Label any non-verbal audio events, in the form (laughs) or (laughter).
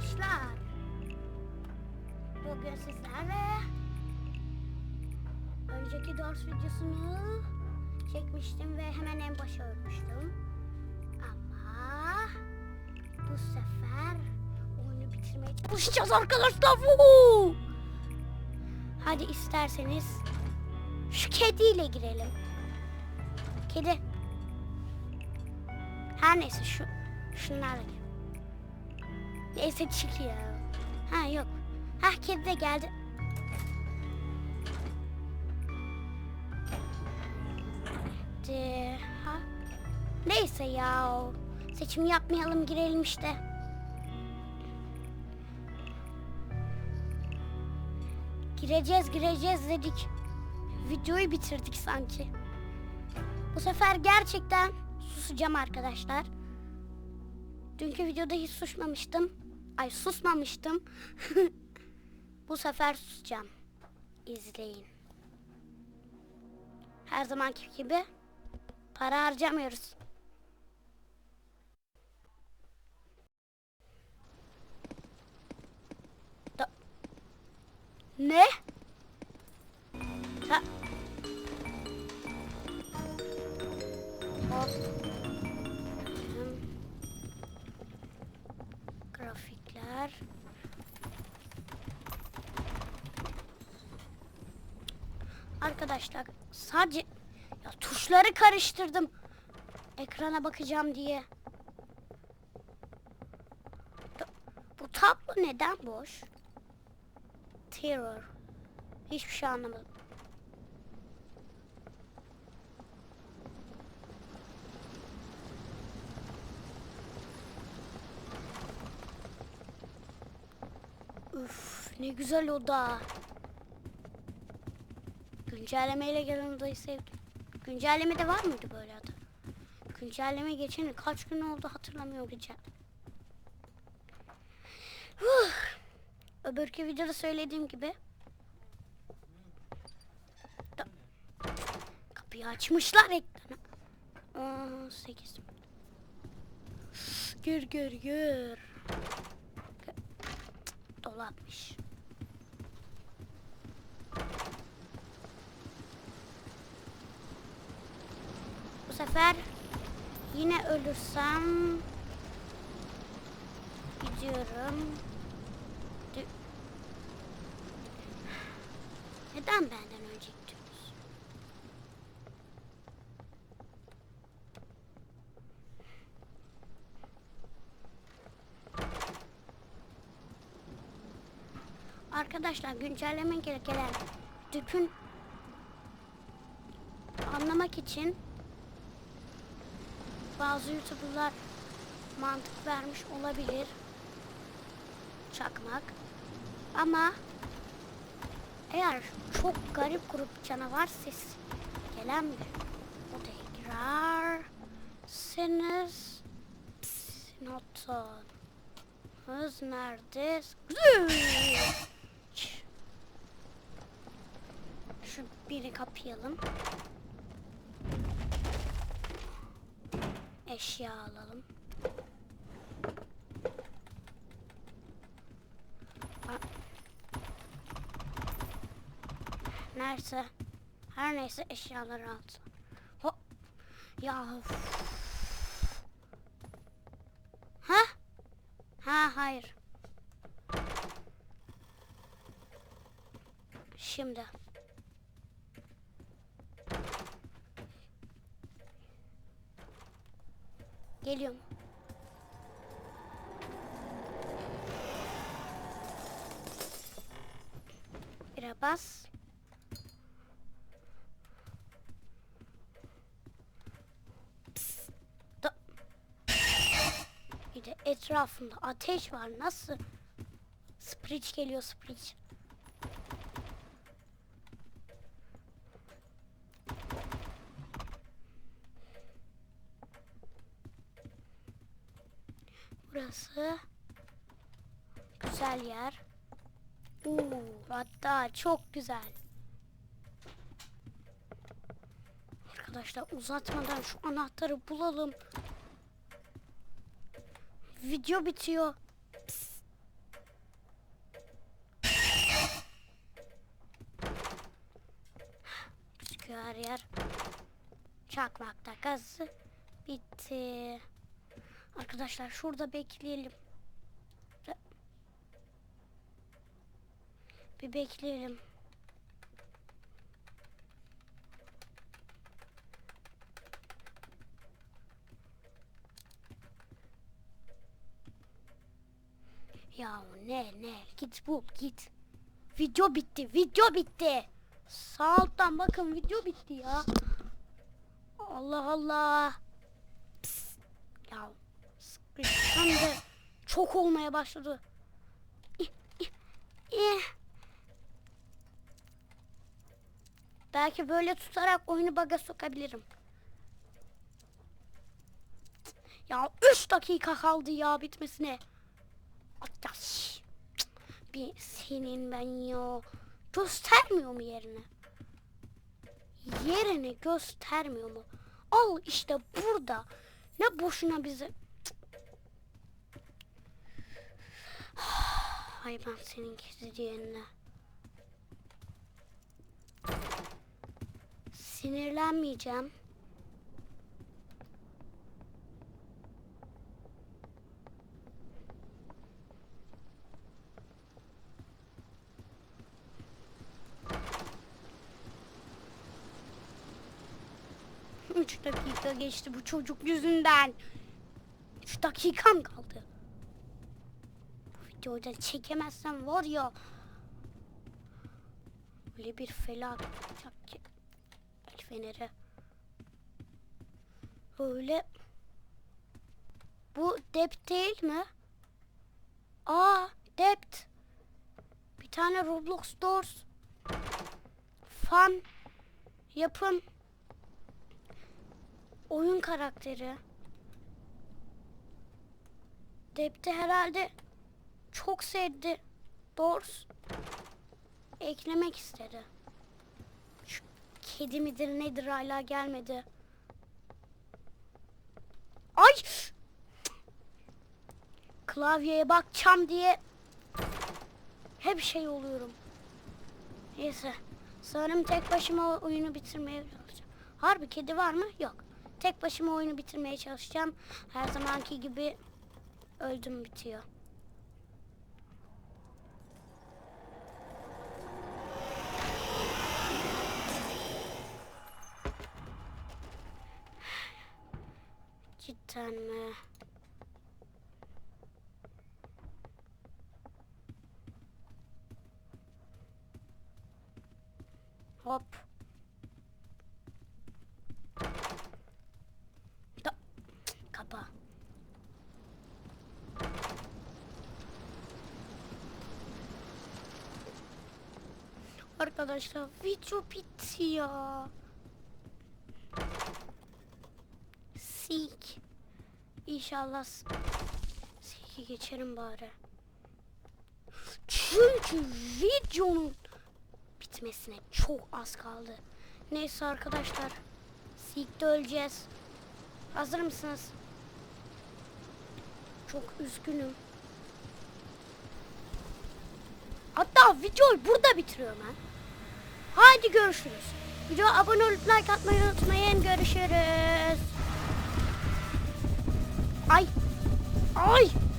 arkadaşlar. Bugün sizlerle önceki Doors videosunu çekmiştim ve hemen en başa ölmüştüm. Ama bu sefer oyunu bitirmeye çalışacağız arkadaşlar. Vuhu! Hadi isterseniz şu kediyle girelim. Kedi. Her neyse şu şunlarla girelim. Neyse çıkıyor. Ha yok. Ha kedi de geldi. De, ha. Neyse ya. Seçim yapmayalım girelim işte. Gireceğiz gireceğiz dedik. Videoyu bitirdik sanki. Bu sefer gerçekten susacağım arkadaşlar. Dünkü videoda hiç susmamıştım. Ay susmamıştım. (laughs) Bu sefer susacağım. İzleyin. Her zamanki gibi para harcamıyoruz. Da- ne? Ha. Hop. Bakın. Grafikler. Arkadaşlar sadece ya tuşları karıştırdım. Ekrana bakacağım diye. Bu tablo neden boş? Terror. Hiçbir şey anlamadım. Üf ne güzel oda. Güncellemeyle gelen sevdim. Güncelleme de var mıydı böyle adı? Güncelleme geçeni kaç gün oldu hatırlamıyorum. Huh. Öbürkü videoda söylediğim gibi. Da- Kapıyı açmışlar ekrana. 18. Gür gür gür. Dolapmış. Sefer yine ölürsem gidiyorum. Dü- Neden benden önce gidiyorsunuz? Arkadaşlar güncelleme gelen dükün anlamak için bazı youtuberlar mantık vermiş olabilir. Çakmak. Ama eğer çok garip grup canavar ses gelen bir odaya girerseniz Psinoton Hız nerede? Şu biri kapayalım. Eşya alalım. Neyse. Her neyse eşyaları at. Ho ya. Ha? Ha hayır. Şimdi. Geliyorum. Bire bas. Psst. Bir de etrafında ateş var. Nasıl? Spriç geliyor spriç. burası. Güzel yer. Oo, hatta çok güzel. Arkadaşlar uzatmadan şu anahtarı bulalım. Video bitiyor. Psst. Çıkıyor her yer. Çakmak takası bitti. Arkadaşlar şurada bekleyelim. Bir bekleyelim. Ya ne ne git bul git. Video bitti video bitti. Sağ alttan bakın video bitti ya. Allah Allah. Psst. Ya sıkıştan da çok olmaya başladı. Belki böyle tutarak oyunu baga sokabilirim. Ya 3 dakika kaldı ya bitmesine. Hatta şş, bir senin ben ya. Göstermiyor mu yerini? Yerini göstermiyor mu? Al işte burada. Ne boşuna bizi... Ay ben senin kedi diyenine. Sinirlenmeyeceğim. Üç dakika geçti bu çocuk yüzünden. Üç dakikam kaldı. Videoyu da çekemezsem var ya. Öyle bir felaket olacak. El feneri. Öyle. Bu dept değil mi? Aa dept. Bir tane Roblox Doors. Fan. Yapım. Oyun karakteri. Dep'te herhalde çok sevdi. Doors eklemek istedi. Şu kedi midir nedir hala gelmedi. Ay! Klavyeye bakacağım diye hep şey oluyorum. Neyse. Sanırım tek başıma oyunu bitirmeye çalışacağım. Harbi kedi var mı? Yok. Tek başıma oyunu bitirmeye çalışacağım. Her zamanki gibi öldüm bitiyor. Cidden mi? Hop. Da. Arkadaşlar video bitti ya. Sik. İnşallah s- Sik'i geçerim bari. Çünkü videonun bitmesine çok az kaldı. Neyse arkadaşlar. Sik'te öleceğiz. Hazır mısınız? Çok üzgünüm. Hatta videoyu burada bitiriyorum ha. Hadi görüşürüz. Videoya abone olup like atmayı unutmayın. Görüşürüz. Ay. Ay.